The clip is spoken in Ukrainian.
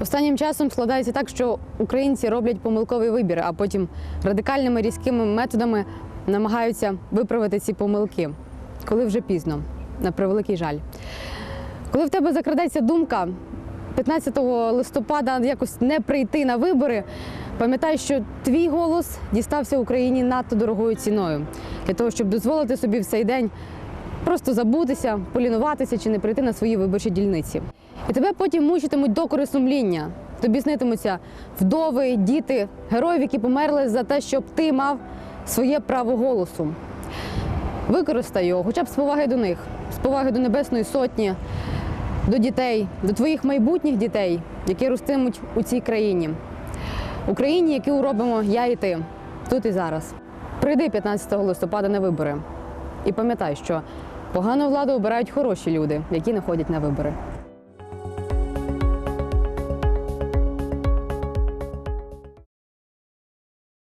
Останнім часом складається так, що українці роблять помилкові вибір, а потім радикальними різкими методами намагаються виправити ці помилки, коли вже пізно, на превеликий жаль. Коли в тебе закрадеться думка 15 листопада якось не прийти на вибори, пам'ятай, що твій голос дістався Україні надто дорогою ціною для того, щоб дозволити собі в цей день просто забутися, полінуватися чи не прийти на свої виборчі дільниці. І тебе потім мучитимуть докори сумління. Тобі снитимуться вдови, діти, героїв, які померли за те, щоб ти мав своє право голосу. Використай його, хоча б з поваги до них, з поваги до Небесної Сотні, до дітей, до твоїх майбутніх дітей, які ростимуть у цій країні. Україні, яку робимо я і ти, тут і зараз. Прийди 15 листопада на вибори. І пам'ятай, що погану владу обирають хороші люди, які не ходять на вибори.